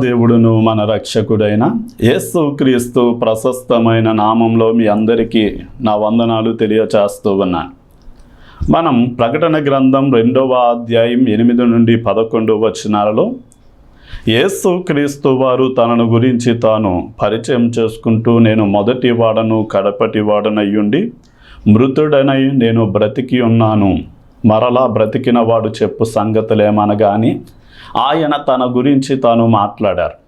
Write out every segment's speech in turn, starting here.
దేవుడును మన రక్షకుడైన యేసు క్రీస్తు ప్రశస్తమైన నామంలో మీ అందరికీ నా వందనాలు తెలియచేస్తూ ఉన్నాను. మనం ప్రకటన గ్రంథం రెండవ అధ్యాయం ఎనిమిది నుండి పదకొండు వచనాలలో యేసు క్రీస్తు వారు తనను గురించి తాను పరిచయం చేసుకుంటూ నేను మొదటి వాడను కడపటి వాడనయ్యుండి మృతుడనై నేను బ్రతికి ఉన్నాను. మరలా బ్రతికిన వాడు చెప్పు సంగతులేమనగాని ఆయన తన గురించి తాను మాట్లాడారు.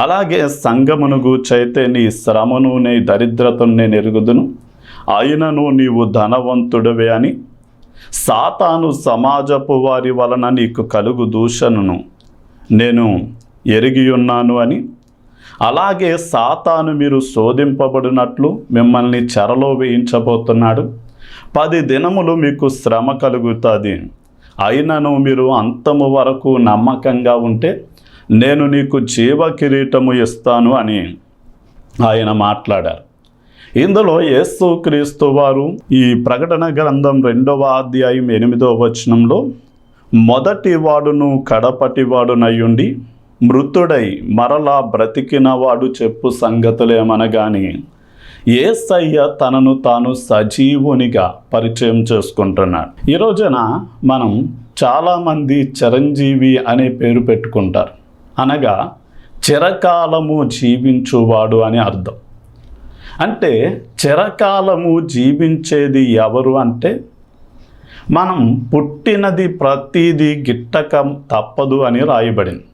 అలాగే సంగమును గూర్చైతే నీ శ్రమను నీ దరిద్రతను నేను ఎరుగుదును. ఆయనను నీవు ధనవంతుడవే అని. సాతాను సమాజపు వారి వలన నీకు కలుగు దూషణను నేను ఎరిగి ఉన్నాను అని. అలాగే సాతాను మీరు శోధింపబడినట్లు మిమ్మల్ని చెరలో వేయించబోతున్నాడు. పది దినములు మీకు శ్రమ కలుగుతుంది. అయినను మీరు అంతము వరకు నమ్మకంగా ఉంటే నేను నీకు జీవ కిరీటము ఇస్తాను అని ఆయన మాట్లాడారు. ఇందులో యేసు క్రీస్తు వారు ఈ ప్రకటన గ్రంథం రెండవ అధ్యాయం ఎనిమిదవ వచనంలో మొదటి వాడును కడపటి వాడునయ్యుండి మృతుడై మరలా బ్రతికిన వాడు చెప్పు సంగతులేమనగాని ఏసయ్య తనను తాను సజీవునిగా పరిచయం చేసుకుంటున్నాడు. ఈ రోజున మనం చాలామంది చిరంజీవి అనే పేరు పెట్టుకుంటారు. అనగా చిరకాలము జీవించువాడు అని అర్థం. అంటే చిరకాలము జీవించేది ఎవరు అంటే మనం పుట్టినది ప్రతిదీ గిట్టక తప్పదు అని రాయబడింది.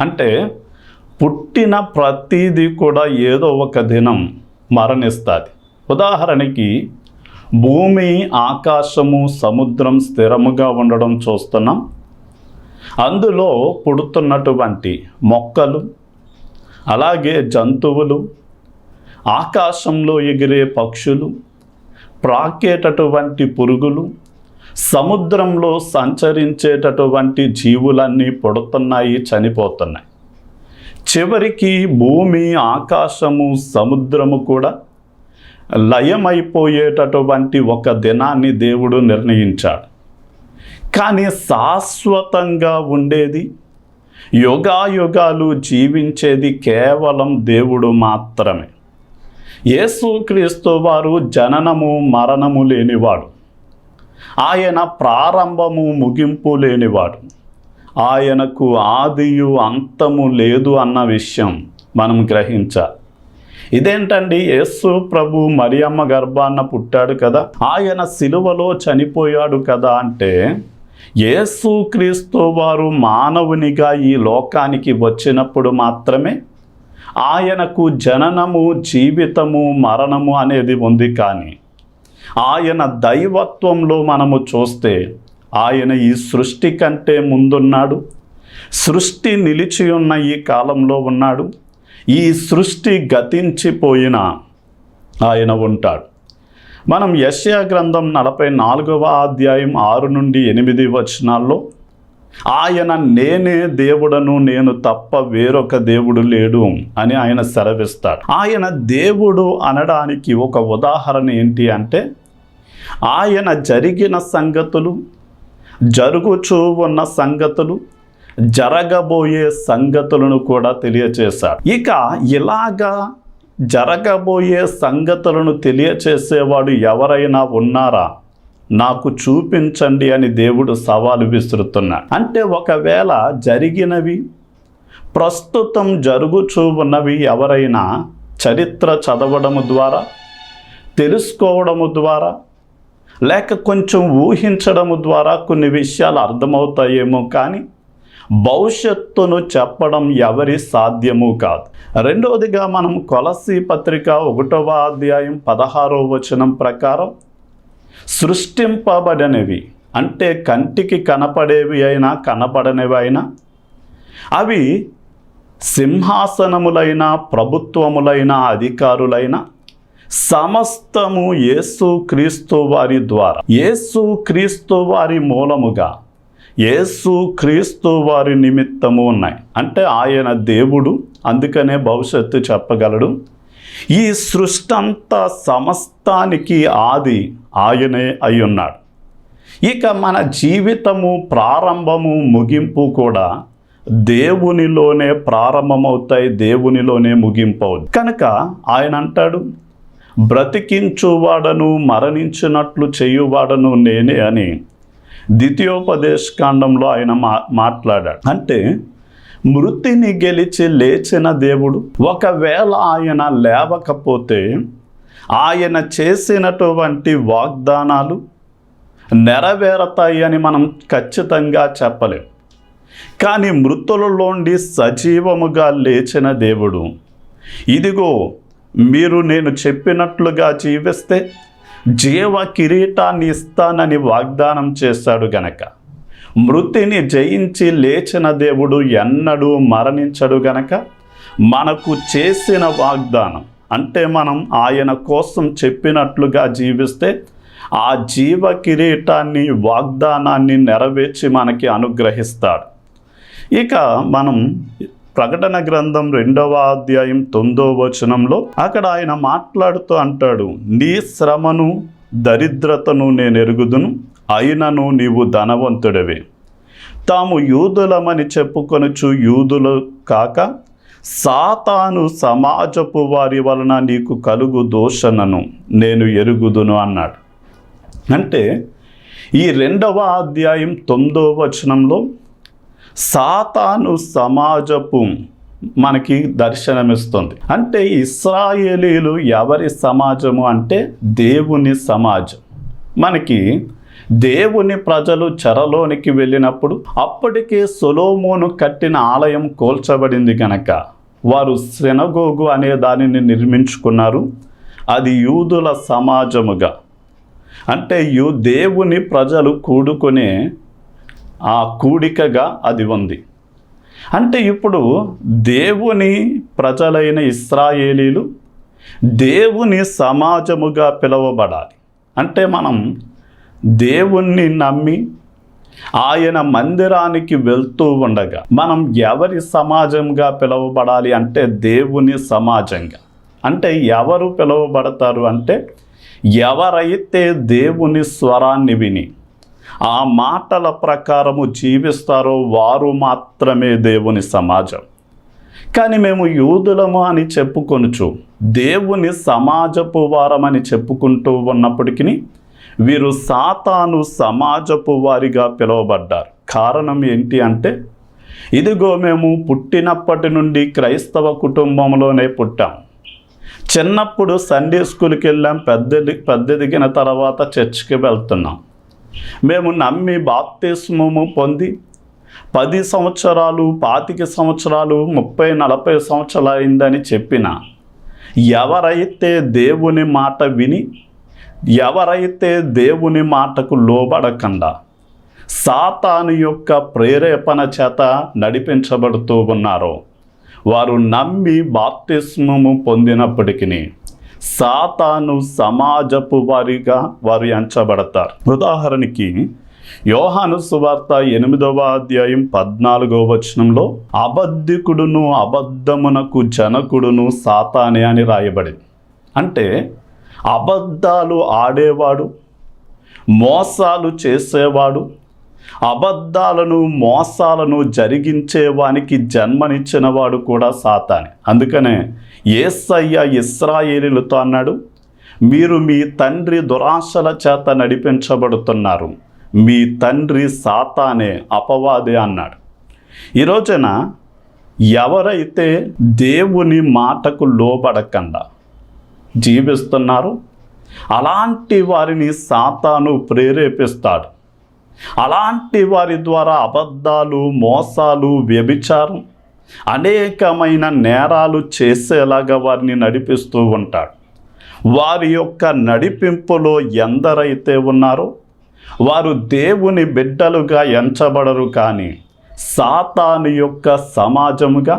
అంటే పుట్టిన ప్రతిదీ కూడా ఏదో ఒక దినం మరణిస్తుంది. ఉదాహరణకి భూమి ఆకాశము సముద్రం స్థిరముగా ఉండడం చూస్తున్నాం. అందులో పుడుతున్నటువంటి మొక్కలు అలాగే జంతువులు ఆకాశంలో ఎగిరే పక్షులు ప్రాకేటటువంటి పురుగులు సముద్రంలో సంచరించేటటువంటి జీవులన్నీ పుడుతున్నాయి చనిపోతున్నాయి. చివరికి భూమి ఆకాశము సముద్రము కూడా లయమైపోయేటటువంటి ఒక దినాన్ని దేవుడు నిర్ణయించాడు. కానీ శాశ్వతంగా ఉండేది యుగాయుగాలు జీవించేది కేవలం దేవుడు మాత్రమే. యేసుక్రీస్తు వారు జననము మరణము లేనివాడు. ఆయన ప్రారంభము ముగింపు లేనివాడు. ఆయనకు ఆదియు అంతము లేదు అన్న విషయం మనం గ్రహించాలి. ఇదేంటండి? యేసు ప్రభు మరియమ్మ గర్భాన్న పుట్టాడు కదా ఆయన సిలువలో చనిపోయాడు కదా అంటే యేసు క్రీస్తు వారు మానవునిగా ఈ లోకానికి వచ్చినప్పుడు మాత్రమే ఆయనకు జననము జీవితము మరణము అనేది ఉంది కానీ ఆయన దైవత్వంలో మనము చూస్తే ఆయన ఈ సృష్టి కంటే ముందున్నాడు. సృష్టి నిలిచి ఉన్న ఈ కాలంలో ఉన్నాడు. ఈ సృష్టి గతించిపోయిన ఆయన ఉంటాడు. మనం యశ్యా గ్రంథం నలభై నాలుగవ అధ్యాయం ఆరు నుండి ఎనిమిది వచనాల్లో ఆయన నేనే దేవుడను నేను తప్ప వేరొక దేవుడు లేడు అని ఆయన సెలవిస్తాడు. ఆయన దేవుడు అనడానికి ఒక ఉదాహరణ ఏంటి అంటే ఆయన జరిగిన సంగతులు జరుగుచూ ఉన్న సంగతులు జరగబోయే సంగతులను కూడా తెలియచేశాడు. ఇక ఇలాగా జరగబోయే సంగతులను తెలియచేసేవాడు ఎవరైనా ఉన్నారా? నాకు చూపించండి అని దేవుడు సవాలు విసురుతున్నాడు. అంటే ఒకవేళ జరిగినవి ప్రస్తుతం జరుగుచూ ఉన్నవి ఎవరైనా చరిత్ర చదవడము ద్వారా తెలుసుకోవడము ద్వారా లేక కొంచెం ఊహించడము ద్వారా కొన్ని విషయాలు అర్థమవుతాయేమో కానీ భవిష్యత్తును చెప్పడం ఎవరి సాధ్యము కాదు. రెండవదిగా మనం కొలసి పత్రిక ఒకటవ అధ్యాయం పదహారవ వచనం ప్రకారం సృష్టింపబడినవి అంటే కంటికి కనపడేవి అయినా కనపడనివి అయినా అవి సింహాసనములైన ప్రభుత్వములైన అధికారులైన సమస్తము యేసు క్రీస్తు వారి ద్వారా. యేసు క్రీస్తు వారి మూలముగా యేసు క్రీస్తు వారి నిమిత్తము ఉన్నాయి. అంటే ఆయన దేవుడు అందుకనే భవిష్యత్తు చెప్పగలడు. ఈ సృష్టి అంతా సమస్తానికి ఆది ఆయనే అయి ఉన్నాడు ఇక మన జీవితము ప్రారంభము ముగింపు కూడా దేవునిలోనే ప్రారంభమవుతాయి దేవునిలోనే ముగింపవుతుంది కనుక ఆయన అంటాడు బ్రతికించువాడను మరణించినట్లు చేయువాడను నేనే అని ద్వితీయోపదేశ కాండంలో ఆయన మా మాట్లాడాడు. అంటే మృతిని గెలిచి లేచిన దేవుడు ఒకవేళ ఆయన లేవకపోతే ఆయన చేసినటువంటి వాగ్దానాలు నెరవేరతాయి అని మనం ఖచ్చితంగా చెప్పలేం. కానీ మృతులలోండి సజీవముగా లేచిన దేవుడు ఇదిగో మీరు నేను చెప్పినట్లుగా జీవిస్తే జీవ కిరీటాన్ని ఇస్తానని వాగ్దానం చేశాడు గనక. మృతిని జయించి లేచిన దేవుడు ఎన్నడూ మరణించడు గనక. మనకు చేసిన వాగ్దానం అంటే మనం ఆయన కోసం చెప్పినట్లుగా జీవిస్తే ఆ జీవ కిరీటాన్ని వాగ్దానాన్ని నెరవేర్చి మనకి అనుగ్రహిస్తాడు. ఇక మనం ప్రకటన గ్రంథం రెండవ అధ్యాయం తొమ్మిదో వచనంలో అక్కడ ఆయన మాట్లాడుతూ అంటాడు నీ శ్రమను దరిద్రతను నేను ఎరుగుదును అయినను నీవు ధనవంతుడవే. తాము యూదులమని చెప్పుకొనుచు యూదులు కాక సాతాను సమాజపు వారి వలన నీకు కలుగు దోషణను నేను ఎరుగుదును అన్నాడు. అంటే ఈ రెండవ అధ్యాయం తొమ్మిదవ వచనంలో సాతాను సమాజపు మనకి దర్శనమిస్తుంది. అంటే ఇస్రాయేలీలు ఎవరి సమాజము అంటే దేవుని సమాజం. మనకి దేవుని ప్రజలు చెరలోనికి వెళ్ళినప్పుడు అప్పటికే సొలోమోను కట్టిన ఆలయం కోల్చబడింది గనక వారు శనగోగు అనే దానిని నిర్మించుకున్నారు. అది యూదుల సమాజముగా. అంటే యు దేవుని ప్రజలు కూడుకునే ఆ కూడికగా అది ఉంది. అంటే ఇప్పుడు దేవుని ప్రజలైన ఇస్రాయేలీలు దేవుని సమాజముగా పిలువబడాలి. అంటే మనం దేవుణ్ణి నమ్మి ఆయన మందిరానికి వెళ్తూ ఉండగా మనం ఎవరి సమాజంగా పిలువబడాలి అంటే దేవుని సమాజంగా. అంటే ఎవరు పిలువబడతారు అంటే ఎవరైతే దేవుని స్వరాన్ని విని ఆ మాటల ప్రకారము జీవిస్తారో వారు మాత్రమే దేవుని సమాజం. కానీ మేము యూదులము అని చెప్పుకొనుచు దేవుని సమాజపు వారమని చెప్పుకుంటూ ఉన్నప్పటికీ వీరు సాతాను సమాజపు వారిగా పిలువబడ్డారు. కారణం ఏంటి అంటే ఇదిగో మేము పుట్టినప్పటి నుండి క్రైస్తవ కుటుంబంలోనే పుట్టాం. చిన్నప్పుడు సండే స్కూల్కి వెళ్ళాం పెద్ద పెద్దదిగిన తర్వాత చర్చికి వెళ్తున్నాం. మేము నమ్మి బాప్తిస్మము పొంది పది సంవత్సరాలు పాతిక సంవత్సరాలు ముప్పై నలభై సంవత్సరాలు అయిందని చెప్పిన ఎవరైతే దేవుని మాట విని ఎవరైతే దేవుని మాటకు లోబడకుండా సాతాను యొక్క ప్రేరేపణ చేత నడిపించబడుతూ ఉన్నారో వారు నమ్మి బాప్తిస్మము పొందినప్పటికీ సాతాను సమాజపు వారిగా వారు ఎంచబడతారు. ఉదాహరణకి యోహాను సువార్త ఎనిమిదవ అధ్యాయం పద్నాలుగవ వచనంలో అబద్ధికుడును అబద్ధమునకు జనకుడును సాతానే అని రాయబడింది. అంటే అబద్ధాలు ఆడేవాడు మోసాలు చేసేవాడు అబద్ధాలను మోసాలను జరిగించేవానికి జన్మనిచ్చినవాడు కూడా సాతానే. అందుకనే ఏసయ్య ఇస్రాయేలీలతో అన్నాడు మీరు మీ తండ్రి దురాశల చేత నడిపించబడుతున్నారు. మీ తండ్రి సాతానే అపవాదే అన్నాడు. ఈ రోజున ఎవరైతే దేవుని మాటకు లోబడకుండా జీవిస్తున్నారో అలాంటి వారిని సాతాను ప్రేరేపిస్తాడు. అలాంటి వారి ద్వారా అబద్ధాలు మోసాలు వ్యభిచారం అనేకమైన నేరాలు చేసేలాగా వారిని నడిపిస్తూ ఉంటాడు. వారి యొక్క నడిపింపులో ఎందరైతే ఉన్నారో వారు దేవుని బిడ్డలుగా ఎంచబడరు కానీ సాతాను యొక్క సమాజముగా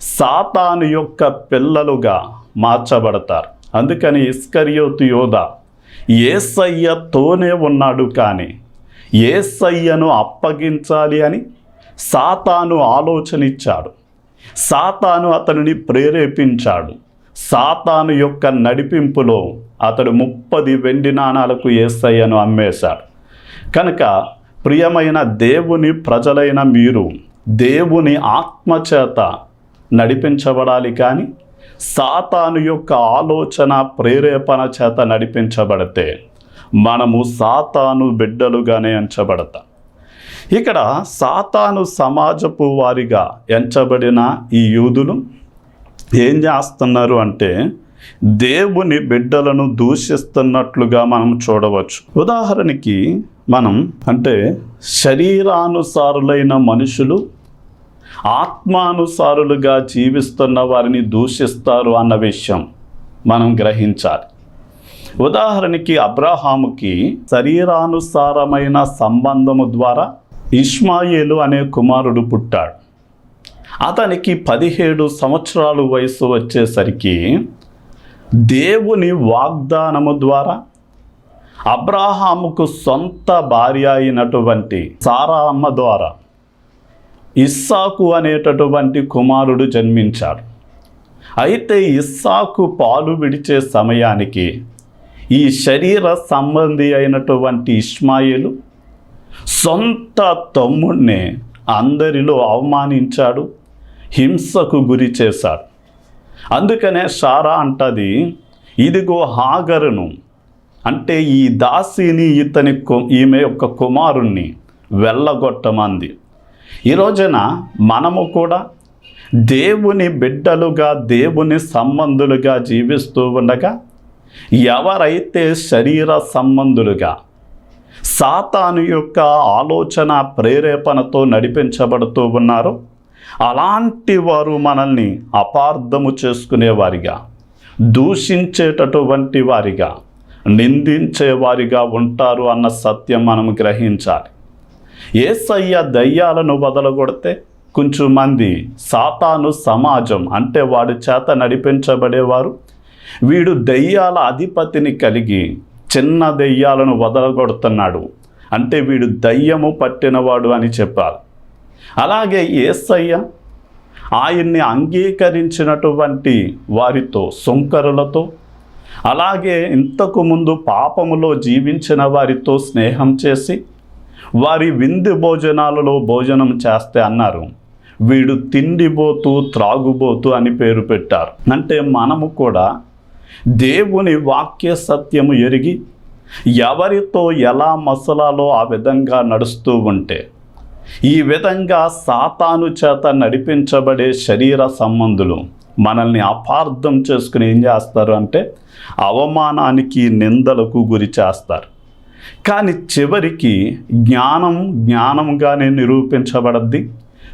సాతాను యొక్క పిల్లలుగా మార్చబడతారు. అందుకని ఇస్కరియోతు యోధ ఏసయ్యతోనే ఉన్నాడు కానీ ఏసయ్యను అప్పగించాలి అని సాతాను ఆలోచన ఇచ్చాడు సాతాను అతనిని ప్రేరేపించాడు. సాతాను యొక్క నడిపింపులో అతడు ముప్పది వెండి నాణాలకు ఏసయ్యను అమ్మేశాడు. కనుక ప్రియమైన దేవుని ప్రజలైన మీరు దేవుని ఆత్మచేత నడిపించబడాలి కానీ సాతాను యొక్క ఆలోచన ప్రేరేపణ చేత నడిపించబడితే మనము సాతాను బిడ్డలుగానే ఎంచబడతాం. ఇక్కడ సాతాను సమాజపు వారిగా ఎంచబడిన ఈ యూదులు ఏం చేస్తున్నారు అంటే దేవుని బిడ్డలను దూషిస్తున్నట్లుగా మనం చూడవచ్చు. ఉదాహరణకి మనం అంటే శరీరానుసారులైన మనుషులు ఆత్మానుసారులుగా జీవిస్తున్న వారిని దూషిస్తారు అన్న విషయం మనం గ్రహించాలి. ఉదాహరణకి అబ్రహాముకి శరీరానుసారమైన సంబంధము ద్వారా ఇష్మాయేలు అనే కుమారుడు పుట్టాడు. అతనికి పదిహేడు సంవత్సరాలు వయసు వచ్చేసరికి దేవుని వాగ్దానము ద్వారా అబ్రాహాముకు సొంత భార్య అయినటువంటి సారా అమ్మ ద్వారా ఇస్సాకు అనేటటువంటి కుమారుడు జన్మించాడు. అయితే ఇస్సాకు పాలు విడిచే సమయానికి ఈ శరీర సంబంధి అయినటువంటి ఇస్మాయిలు సొంత తమ్ముడిని అందరిలో అవమానించాడు హింసకు గురి చేశాడు. అందుకనే సారా అంటది ఇదిగో హాగరును అంటే ఈ దాసిని ఇతని ఈమె యొక్క కుమారుణ్ణి వెళ్ళగొట్టమంది. ఈ రోజున మనము కూడా దేవుని బిడ్డలుగా దేవుని సంబంధులుగా జీవిస్తూ ఉండగా ఎవరైతే శరీర సంబంధులుగా సాతాను యొక్క ఆలోచన ప్రేరేపణతో నడిపించబడుతూ ఉన్నారో అలాంటి వారు మనల్ని అపార్థము చేసుకునేవారిగా దూషించేటటువంటి వారిగా నిందించే వారిగా ఉంటారు అన్న సత్యం మనం గ్రహించాలి. ఏసయ్య దయ్యాలను వదలగొడితే కొంచెం మంది సాతాను సమాజం అంటే వాడి చేత నడిపించబడేవారు వీడు దయ్యాల అధిపతిని కలిగి చిన్న దెయ్యాలను వదలగొడుతున్నాడు. అంటే వీడు దయ్యము పట్టినవాడు అని చెప్పారు అలాగే ఏసయ్య ఆయన్ని అంగీకరించినటువంటి వారితో సుంకరులతో అలాగే ఇంతకు ముందు పాపములో జీవించిన వారితో స్నేహం చేసి వారి విందు భోజనాలలో భోజనం చేస్తే అన్నారు. వీడు తిండిబోతు త్రాగుబోతూ అని పేరు పెట్టారు. అంటే మనము కూడా దేవుని వాక్య సత్యము ఎరిగి ఎవరితో ఎలా మసలాలో ఆ విధంగా నడుస్తూ ఉంటే ఈ విధంగా సాతాను చేత నడిపించబడే శరీర సంబంధులు మనల్ని అపార్థం చేసుకుని ఏం చేస్తారు అంటే అవమానానికి నిందలకు గురి చేస్తారు. కానీ చివరికి జ్ఞానం జ్ఞానంగానే నిరూపించబడద్ది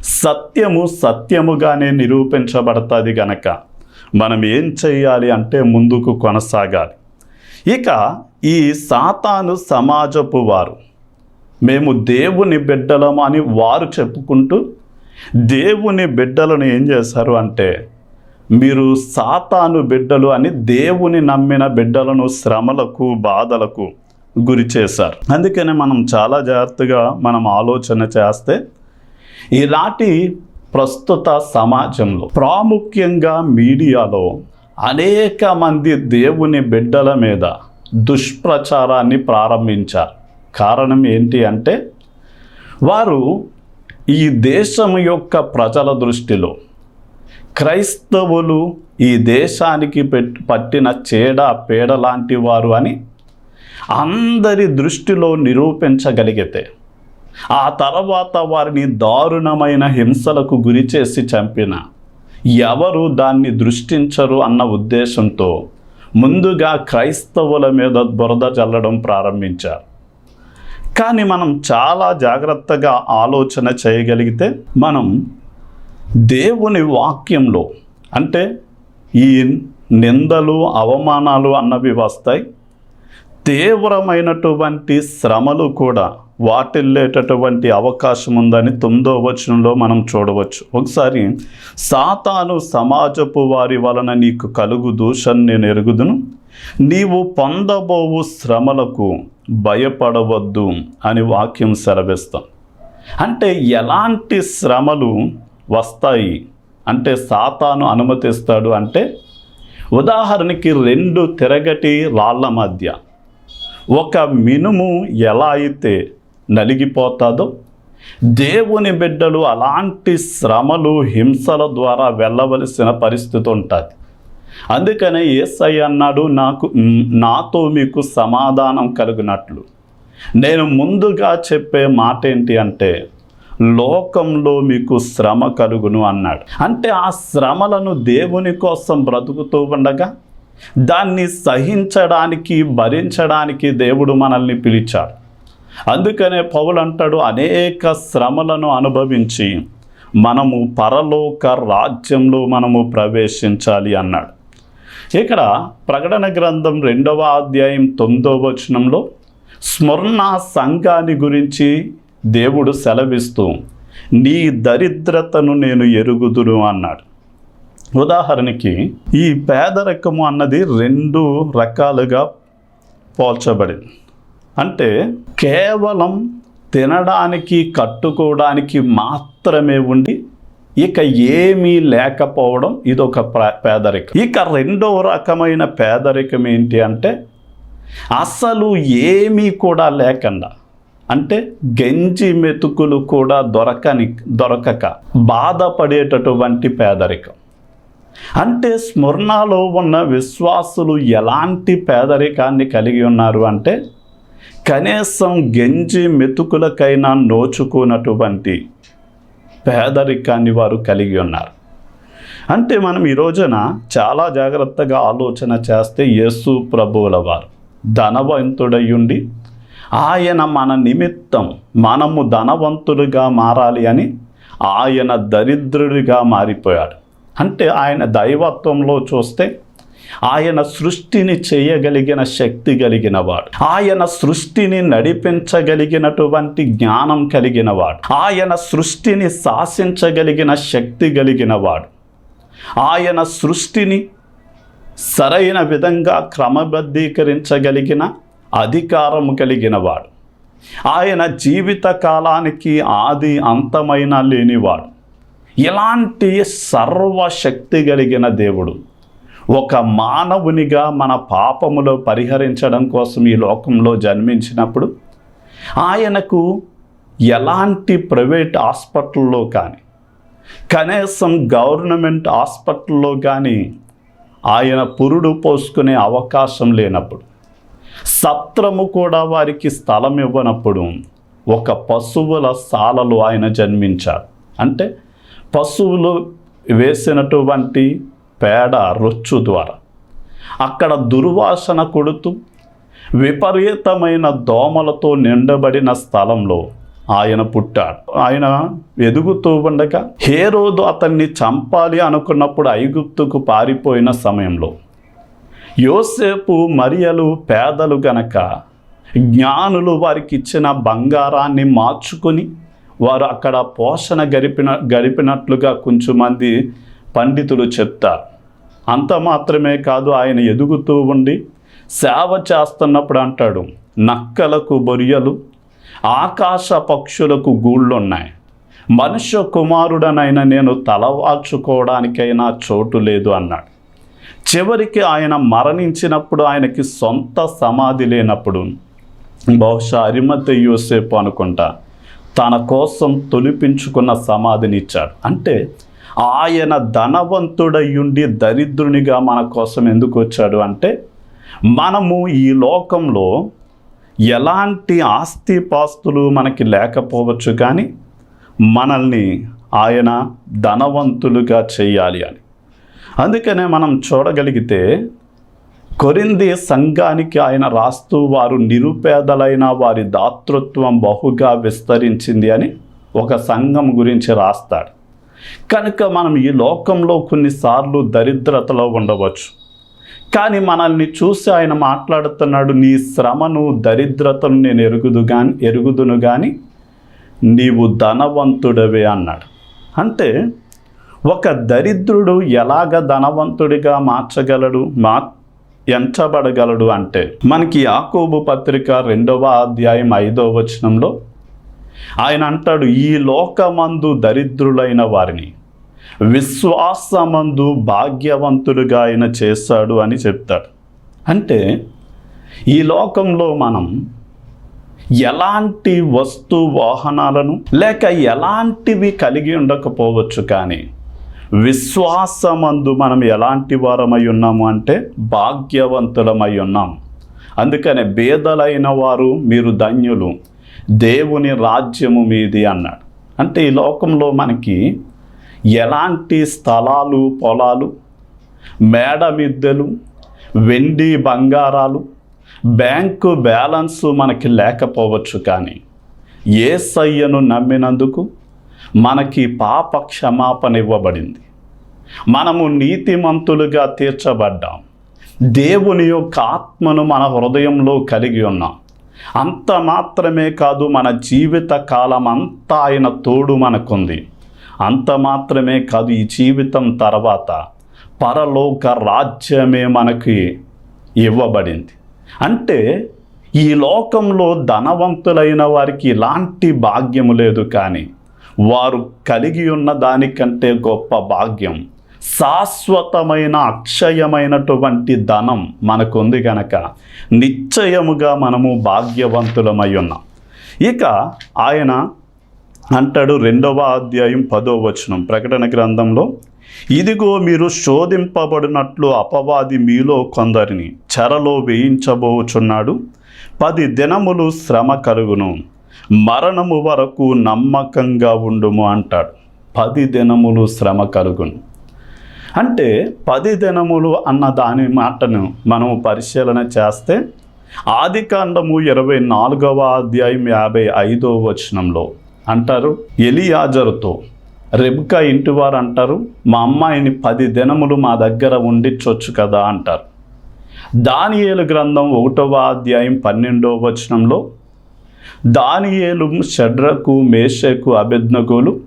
సత్యము సత్యముగానే నిరూపించబడుతుంది గనక. మనం ఏం చేయాలి అంటే ముందుకు కొనసాగాలి. ఇక ఈ సాతాను సమాజపు వారు మేము దేవుని బిడ్డలము అని వారు చెప్పుకుంటూ దేవుని బిడ్డలను ఏం చేశారు అంటే మీరు సాతాను బిడ్డలు అని దేవుని నమ్మిన బిడ్డలను శ్రమలకు బాధలకు గురి చేశారు. అందుకనే మనం చాలా జాగ్రత్తగా మనం ఆలోచన చేస్తే ఇలాంటి ప్రస్తుత సమాజంలో ప్రాముఖ్యంగా మీడియాలో అనేక మంది దేవుని బిడ్డల మీద దుష్ప్రచారాన్ని ప్రారంభించారు. కారణం ఏంటి అంటే వారు ఈ దేశం యొక్క ప్రజల దృష్టిలో క్రైస్తవులు ఈ దేశానికి పెట్ పట్టిన చేడ పేడ లాంటి వారు అని అందరి దృష్టిలో నిరూపించగలిగితే ఆ తర్వాత వారిని దారుణమైన హింసలకు గురి చేసి చంపిన. ఎవరు దాన్ని దృష్టించరు అన్న ఉద్దేశంతో ముందుగా క్రైస్తవుల మీద బురద చల్లడం ప్రారంభించారు. కానీ మనం చాలా జాగ్రత్తగా ఆలోచన చేయగలిగితే మనం దేవుని వాక్యంలో అంటే ఈ నిందలు అవమానాలు అన్నవి వస్తాయి. తీవ్రమైనటువంటి శ్రమలు కూడా వాటిల్లేటటువంటి అవకాశం ఉందని తొమ్మిదో వచనంలో మనం చూడవచ్చు. ఒకసారి సాతాను సమాజపు వారి వలన నీకు కలుగు దూషం నేను ఎరుగుదును. నీవు పొందబోవు శ్రమలకు భయపడవద్దు అని వాక్యం సెలవిస్తాం. అంటే ఎలాంటి శ్రమలు వస్తాయి? అంటే సాతాను అనుమతిస్తాడు అంటే ఉదాహరణకి రెండు తిరగటి రాళ్ళ మధ్య ఒక మినుము ఎలా అయితే నలిగిపోతాదో? దేవుని బిడ్డలు అలాంటి శ్రమలు హింసల ద్వారా వెళ్ళవలసిన పరిస్థితి ఉంటుంది. అందుకనే ఏసై అన్నాడు నాకు నాతో మీకు సమాధానం కలిగినట్లు. నేను ముందుగా చెప్పే మాట ఏంటి అంటే లోకంలో మీకు శ్రమ కలుగును అన్నాడు. అంటే ఆ శ్రమలను దేవుని కోసం బ్రతుకుతూ ఉండగా దాన్ని సహించడానికి భరించడానికి దేవుడు మనల్ని పిలిచాడు. అందుకనే పౌలు అంటాడు అనేక శ్రమలను అనుభవించి మనము పరలోక రాజ్యంలో మనము ప్రవేశించాలి అన్నాడు. ఇక్కడ ప్రకటన గ్రంథం రెండవ అధ్యాయం తొమ్మిదవ వచనంలో స్మరణ సంఘాన్ని గురించి దేవుడు సెలవిస్తూ నీ దరిద్రతను నేను ఎరుగుదును అన్నాడు. ఉదాహరణకి ఈ పేదరికము అన్నది రెండు రకాలుగా పోల్చబడింది. అంటే కేవలం తినడానికి కట్టుకోవడానికి మాత్రమే ఉండి ఇక ఏమీ లేకపోవడం ఇదొక పేదరికం. ఇక రెండో రకమైన పేదరికం ఏంటి అంటే అసలు ఏమీ కూడా లేకుండా అంటే గంజి మెతుకులు కూడా దొరకని దొరకక బాధపడేటటువంటి పేదరికం. అంటే స్మరణలో ఉన్న విశ్వాసులు ఎలాంటి పేదరికాన్ని కలిగి ఉన్నారు అంటే కనీసం గంజి మెతుకులకైనా నోచుకున్నటువంటి పేదరికాన్ని వారు కలిగి ఉన్నారు. అంటే మనం ఈ రోజున చాలా జాగ్రత్తగా ఆలోచన చేస్తే యేసు ప్రభువుల వారు ధనవంతుడయ్యుండి ఆయన మన నిమిత్తం మనము ధనవంతులుగా మారాలి అని ఆయన దరిద్రుడిగా మారిపోయాడు. అంటే ఆయన దైవత్వంలో చూస్తే ఆయన సృష్టిని చేయగలిగిన శక్తి కలిగిన వాడు ఆయన సృష్టిని నడిపించగలిగినటువంటి జ్ఞానం కలిగిన వాడు ఆయన సృష్టిని శాసించగలిగిన శక్తి కలిగిన వాడు ఆయన సృష్టిని సరైన విధంగా క్రమబద్ధీకరించగలిగిన అధికారం కలిగిన వాడు ఆయన జీవిత కాలానికి ఆది అంతమైన లేనివాడు. ఇలాంటి సర్వశక్తి కలిగిన దేవుడు ఒక మానవునిగా మన పాపములో పరిహరించడం కోసం ఈ లోకంలో జన్మించినప్పుడు ఆయనకు ఎలాంటి ప్రైవేట్ హాస్పిటల్లో కానీ కనీసం గవర్నమెంట్ హాస్పిటల్లో కానీ ఆయన పురుడు పోసుకునే అవకాశం లేనప్పుడు సత్రము కూడా వారికి స్థలం ఇవ్వనప్పుడు ఒక పశువుల సాలలో ఆయన జన్మించారు అంటే పశువులు వేసినటువంటి పేడ రొచ్చు ద్వారా. అక్కడ దుర్వాసన కొడుతూ విపరీతమైన దోమలతో నిండబడిన స్థలంలో ఆయన పుట్టాడు. ఆయన ఎదుగుతూ ఉండగా హేరోదు అతన్ని చంపాలి అనుకున్నప్పుడు ఐగుప్తుకు పారిపోయిన సమయంలో యోసేపు మరియలు పేదలు గనక జ్ఞానులు వారికి ఇచ్చిన బంగారాన్ని మార్చుకొని వారు అక్కడ పోషణ గడిపిన గడిపినట్లుగా కొంచెం మంది పండితులు చెప్తారు అంత మాత్రమే కాదు ఆయన ఎదుగుతూ ఉండి సేవ చేస్తున్నప్పుడు అంటాడు నక్కలకు బొరియలు ఆకాశ పక్షులకు గూళ్ళున్నాయి. మనుష్య కుమారుడనైనా నేను తలవాల్చుకోవడానికైనా చోటు లేదు అన్నాడు. చివరికి ఆయన మరణించినప్పుడు ఆయనకి సొంత సమాధి లేనప్పుడు బహుశా అరిమత యూసేపు అనుకుంటా తన కోసం తొలిపించుకున్న సమాధిని ఇచ్చాడు అంటే ఆయన ధనవంతుడయ్యుండి దరిద్రునిగా మన కోసం ఎందుకు వచ్చాడు అంటే మనము ఈ లోకంలో ఎలాంటి ఆస్తిపాస్తులు మనకి లేకపోవచ్చు కానీ మనల్ని ఆయన ధనవంతులుగా చేయాలి అని. అందుకనే మనం చూడగలిగితే కొరింది సంఘానికి ఆయన రాస్తూ వారు నిరుపేదలైన వారి దాతృత్వం బహుగా విస్తరించింది అని ఒక సంఘం గురించి రాస్తాడు. కనుక మనం ఈ లోకంలో కొన్నిసార్లు దరిద్రతలో ఉండవచ్చు. కానీ మనల్ని చూసి ఆయన మాట్లాడుతున్నాడు నీ శ్రమను దరిద్రతను నేను ఎరుగుదు కానీ ఎరుగుదును కానీ నీవు ధనవంతుడవే అన్నాడు. అంటే ఒక దరిద్రుడు ఎలాగ ధనవంతుడిగా మార్చగలడు మా ఎంచబడగలడు అంటే మనకి యాకోబు పత్రిక రెండవ అధ్యాయం ఐదవ వచనంలో ఆయన అంటాడు ఈ లోకమందు దరిద్రులైన వారిని విశ్వాసమందు భాగ్యవంతులుగా ఆయన చేశాడు అని చెప్తాడు. అంటే ఈ లోకంలో మనం ఎలాంటి వస్తు వాహనాలను లేక ఎలాంటివి కలిగి ఉండకపోవచ్చు కానీ విశ్వాసమందు మనం ఎలాంటి వారమై ఉన్నాము అంటే భాగ్యవంతులమై ఉన్నాం. అందుకనే బేదలైన వారు మీరు ధన్యులు. దేవుని రాజ్యము మీది అన్నాడు. అంటే ఈ లోకంలో మనకి ఎలాంటి స్థలాలు పొలాలు మేడ మిద్దెలు వెండి బంగారాలు బ్యాంకు బ్యాలెన్స్ మనకి లేకపోవచ్చు కానీ ఏసయ్యను నమ్మినందుకు మనకి పాప క్షమాపణ ఇవ్వబడింది. మనము నీతిమంతులుగా తీర్చబడ్డాం. దేవుని యొక్క ఆత్మను మన హృదయంలో కలిగి ఉన్నాం. అంత మాత్రమే కాదు మన జీవిత కాలం అంతా ఆయన తోడు మనకుంది. అంత మాత్రమే కాదు ఈ జీవితం తర్వాత పరలోక రాజ్యమే మనకి ఇవ్వబడింది. అంటే ఈ లోకంలో ధనవంతులైన వారికి ఇలాంటి భాగ్యము లేదు కానీ వారు కలిగి ఉన్న దానికంటే గొప్ప భాగ్యం శాశ్వతమైన అక్షయమైనటువంటి ధనం మనకుంది గనక నిశ్చయముగా మనము భాగ్యవంతులమై ఉన్నాం ఇక ఆయన అంటాడు రెండవ అధ్యాయం పదో వచనం ప్రకటన గ్రంథంలో ఇదిగో మీరు శోధింపబడినట్లు అపవాది మీలో కొందరిని చెరలో వేయించబోచున్నాడు. పది దినములు శ్రమ కలుగును. మరణము వరకు నమ్మకంగా ఉండుము అంటాడు. పది దినములు శ్రమ కలుగును. అంటే పది దినములు అన్న దాని మాటను మనం పరిశీలన చేస్తే ఆది కాండము ఇరవై నాలుగవ అధ్యాయం యాభై ఐదవ వచనంలో అంటారు ఎలియాజరుతో రెబ్కా ఇంటివారు అంటారు మా అమ్మాయిని పది దినములు మా దగ్గర ఉండిచ్చొచ్చు కదా అంటారు. దానియేలు గ్రంథం ఒకటవ అధ్యాయం పన్నెండవ వచనంలో దానియేలు షడ్రకు మేషకు అభిజ్ఞగులు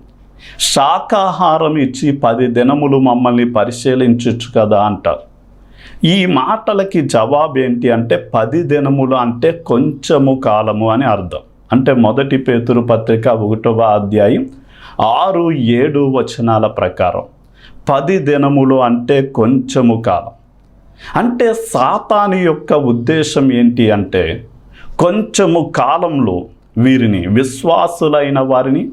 శాకాహారం ఇచ్చి పది దినములు మమ్మల్ని పరిశీలించచ్చు కదా అంటారు. ఈ మాటలకి జవాబు ఏంటి అంటే పది దినములు అంటే కొంచెము కాలము అని అర్థం. అంటే మొదటి పేతురు పత్రిక ఒకటవ అధ్యాయం ఆరు ఏడు వచనాల ప్రకారం పది దినములు అంటే కొంచెము కాలం. అంటే సాతాను యొక్క ఉద్దేశం ఏంటి అంటే కొంచెము కాలంలో వీరిని విశ్వాసులైన వారిని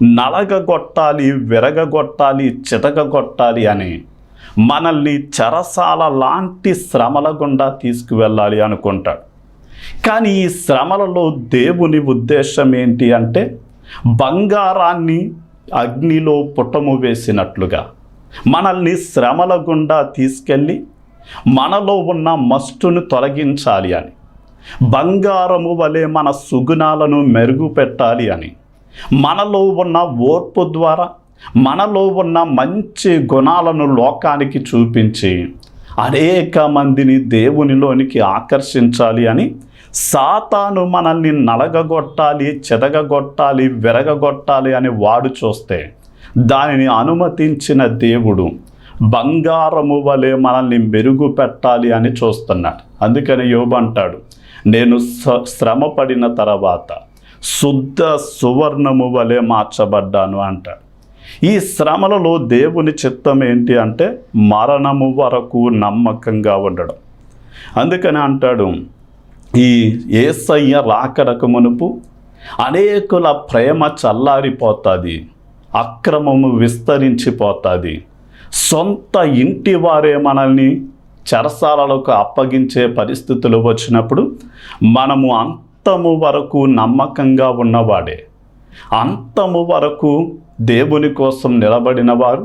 నలగగొట్టాలి విరగగొట్టాలి చితగగొట్టాలి అని మనల్ని చెరసాల లాంటి శ్రమల గుండా తీసుకువెళ్ళాలి అనుకుంటాడు. కానీ ఈ శ్రమలలో దేవుని ఉద్దేశం ఏంటి అంటే బంగారాన్ని అగ్నిలో పుటము వేసినట్లుగా మనల్ని శ్రమల గుండా తీసుకెళ్ళి మనలో ఉన్న మస్టును తొలగించాలి అని బంగారము వలె మన సుగుణాలను మెరుగుపెట్టాలి అని మనలో ఉన్న ఓర్పు ద్వారా మనలో ఉన్న మంచి గుణాలను లోకానికి చూపించి అనేక మందిని దేవునిలోనికి ఆకర్షించాలి అని సాతాను మనల్ని నలగగొట్టాలి చెదగగొట్టాలి విరగగొట్టాలి అని వాడు చూస్తే దానిని అనుమతించిన దేవుడు బంగారము వలె మనల్ని మెరుగు పెట్టాలి అని చూస్తున్నాడు. అందుకని యోబు అంటాడు నేను స- శ్రమ పడిన తర్వాత శుద్ధ సువర్ణము వలె మార్చబడ్డాను అంటాడు ఈ శ్రమలలో దేవుని చిత్తం ఏంటి అంటే మరణము వరకు నమ్మకంగా ఉండడం. అందుకని అంటాడు ఈ ఏసయ్య రాకడకు మునుపు అనేకుల ప్రేమ చల్లారిపోతుంది అక్రమము విస్తరించిపోతుంది సొంత ఇంటి వారే మనల్ని చెరసాలలకు అప్పగించే పరిస్థితులు వచ్చినప్పుడు మనము అంతము వరకు నమ్మకంగా ఉన్నవాడే. అంతము వరకు దేవుని కోసం నిలబడిన వారు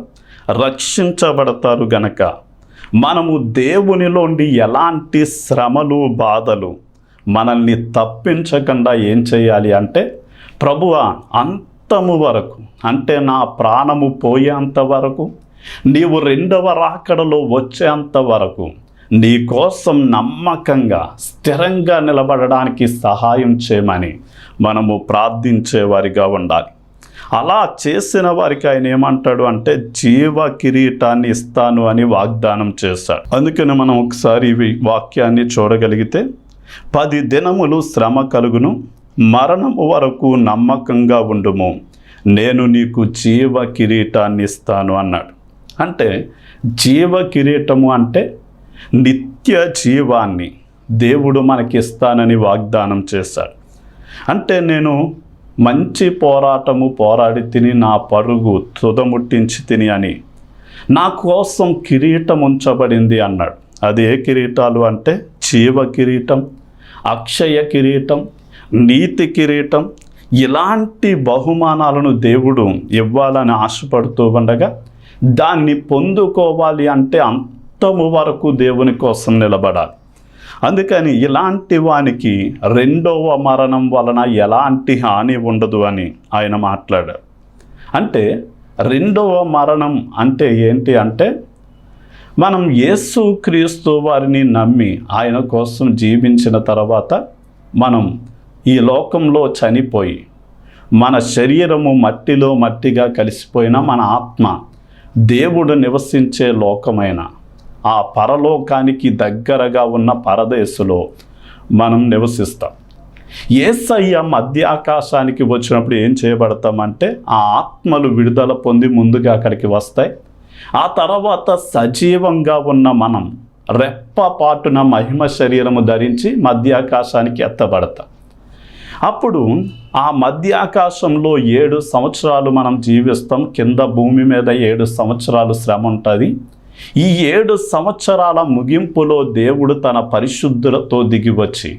రక్షించబడతారు గనక. మనము దేవునిలోండి ఎలాంటి శ్రమలు బాధలు మనల్ని తప్పించకుండా ఏం చేయాలి అంటే ప్రభువ అంతము వరకు అంటే నా ప్రాణము పోయేంత వరకు నీవు రెండవ రాకడలో వచ్చేంత వరకు నీ కోసం నమ్మకంగా స్థిరంగా నిలబడడానికి సహాయం చేయమని మనము ప్రార్థించేవారిగా ఉండాలి. అలా చేసిన వారికి ఆయన ఏమంటాడు అంటే జీవ కిరీటాన్ని ఇస్తాను అని వాగ్దానం చేశాడు. అందుకని మనం ఒకసారి ఈ వాక్యాన్ని చూడగలిగితే పది దినములు శ్రమ కలుగును మరణము వరకు నమ్మకంగా ఉండుము. నేను నీకు జీవ కిరీటాన్ని ఇస్తాను అన్నాడు. అంటే జీవ కిరీటము అంటే నిత్య జీవాన్ని దేవుడు మనకి ఇస్తానని వాగ్దానం చేశాడు. అంటే నేను మంచి పోరాటము పోరాడి తిని నా పరుగు తుదముట్టించి తిని అని నా కోసం కిరీటం ఉంచబడింది అన్నాడు. అది ఏ కిరీటాలు అంటే జీవ కిరీటం అక్షయ కిరీటం నీతి కిరీటం. ఇలాంటి బహుమానాలను దేవుడు ఇవ్వాలని ఆశపడుతూ ఉండగా దాన్ని పొందుకోవాలి అంటే మొత్తము వరకు దేవుని కోసం నిలబడాలి. అందుకని ఇలాంటి వానికి రెండవ మరణం వలన ఎలాంటి హాని ఉండదు అని ఆయన మాట్లాడారు. అంటే రెండవ మరణం అంటే ఏంటి అంటే మనం యేసు క్రీస్తు వారిని నమ్మి ఆయన కోసం జీవించిన తర్వాత మనం ఈ లోకంలో చనిపోయి మన శరీరము మట్టిలో మట్టిగా కలిసిపోయిన మన ఆత్మ దేవుడు నివసించే లోకమైన ఆ పరలోకానికి దగ్గరగా ఉన్న పరదేశులో మనం నివసిస్తాం. ఏసయ్య మధ్య ఆకాశానికి వచ్చినప్పుడు ఏం చేయబడతామంటే ఆ ఆత్మలు విడుదల పొంది ముందుగా అక్కడికి వస్తాయి. ఆ తర్వాత సజీవంగా ఉన్న మనం రెప్పపాటున మహిమ శరీరము ధరించి మధ్య ఆకాశానికి ఎత్తబడతాం. అప్పుడు ఆ మధ్య ఆకాశంలో ఏడు సంవత్సరాలు మనం జీవిస్తాం. కింద భూమి మీద ఏడు సంవత్సరాలు శ్రమ ఉంటుంది. ఈ ఏడు సంవత్సరాల ముగింపులో దేవుడు తన పరిశుద్ధులతో దిగి వచ్చి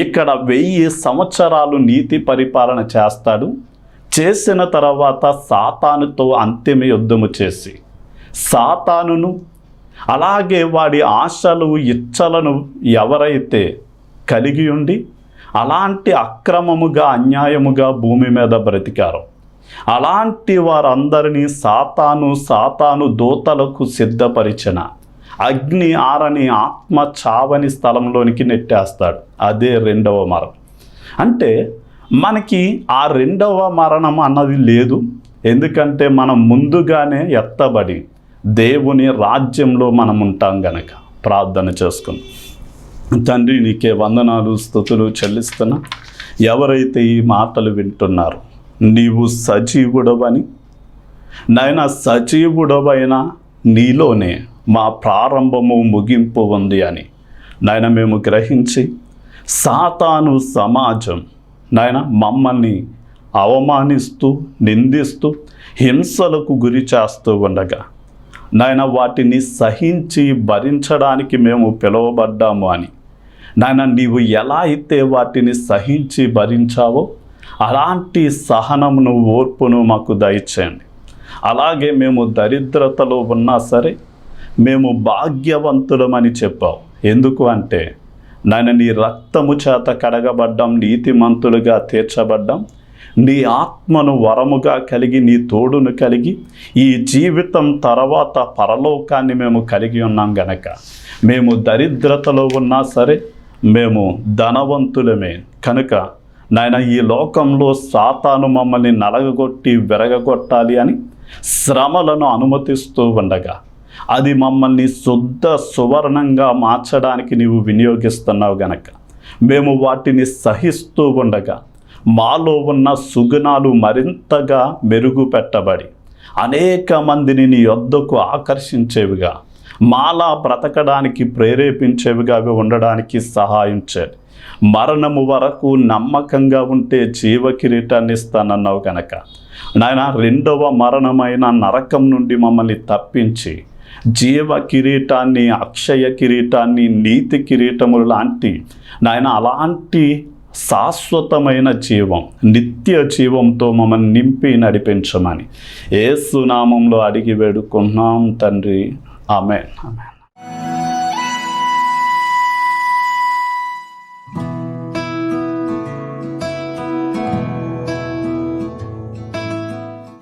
ఇక్కడ వెయ్యి సంవత్సరాలు నీతి పరిపాలన చేస్తాడు చేసిన తర్వాత సాతానుతో అంతిమ యుద్ధము చేసి సాతానును అలాగే వాడి ఆశలు ఇచ్చలను ఎవరైతే కలిగి ఉండి అలాంటి అక్రమముగా అన్యాయముగా భూమి మీద బ్రతికారో అలాంటి వారందరినీ సాతాను సాతాను దూతలకు సిద్ధపరిచిన అగ్ని ఆరని ఆత్మ చావని స్థలంలోనికి నెట్టేస్తాడు. అదే రెండవ మరణం. అంటే మనకి ఆ రెండవ మరణం అన్నది లేదు. ఎందుకంటే మనం ముందుగానే ఎత్తబడి దేవుని రాజ్యంలో మనం ఉంటాం గనక. ప్రార్థన చేసుకున్నాం తండ్రి నీకే వందనాలు స్థుతులు చెల్లిస్తున్నా. ఎవరైతే ఈ మాటలు వింటున్నారో నీవు సజీవుడవని నాయన సజీవుడవైన నీలోనే మా ప్రారంభము ముగింపు ఉంది అని. నాయన మేము గ్రహించి సాతాను సమాజం నాయన మమ్మల్ని అవమానిస్తూ నిందిస్తూ హింసలకు గురి చేస్తూ ఉండగా నాయన వాటిని సహించి భరించడానికి మేము పిలువబడ్డాము అని. నాయన నీవు ఎలా అయితే వాటిని సహించి భరించావో అలాంటి సహనమును ఓర్పును మాకు దయచేయండి. అలాగే మేము దరిద్రతలో ఉన్నా సరే మేము భాగ్యవంతులమని చెప్పావు. ఎందుకు అంటే నన్ను నీ రక్తము చేత కడగబడ్డం నీతిమంతులుగా తీర్చబడ్డం నీ ఆత్మను వరముగా కలిగి నీ తోడును కలిగి ఈ జీవితం తర్వాత పరలోకాన్ని మేము కలిగి ఉన్నాం గనక. మేము దరిద్రతలో ఉన్నా సరే మేము ధనవంతులమే. కనుక నాయన ఈ లోకంలో సాతాను మమ్మల్ని నలగగొట్టి విరగగొట్టాలి అని శ్రమలను అనుమతిస్తూ ఉండగా అది మమ్మల్ని శుద్ధ సువర్ణంగా మార్చడానికి నీవు వినియోగిస్తున్నావు గనక. మేము వాటిని సహిస్తూ ఉండగా మాలో ఉన్న సుగుణాలు మరింతగా మెరుగుపెట్టబడి అనేక మందిని నీ యొద్దకు ఆకర్షించేవిగా మాలా బ్రతకడానికి ప్రేరేపించేవిగా అవి ఉండడానికి సహాయం చేయండి. మరణము వరకు నమ్మకంగా ఉంటే జీవ కిరీటాన్ని ఇస్తానన్నావు కనుక నాయన రెండవ మరణమైన నరకం నుండి మమ్మల్ని తప్పించి జీవ కిరీటాన్ని అక్షయ కిరీటాన్ని నీతి కిరీటములు లాంటి నాయన అలాంటి శాశ్వతమైన జీవం నిత్య జీవంతో మమ్మల్ని నింపి నడిపించమని ఏసునామంలో అడిగి వేడుకున్నాం తండ్రి. ఆమె ఆమె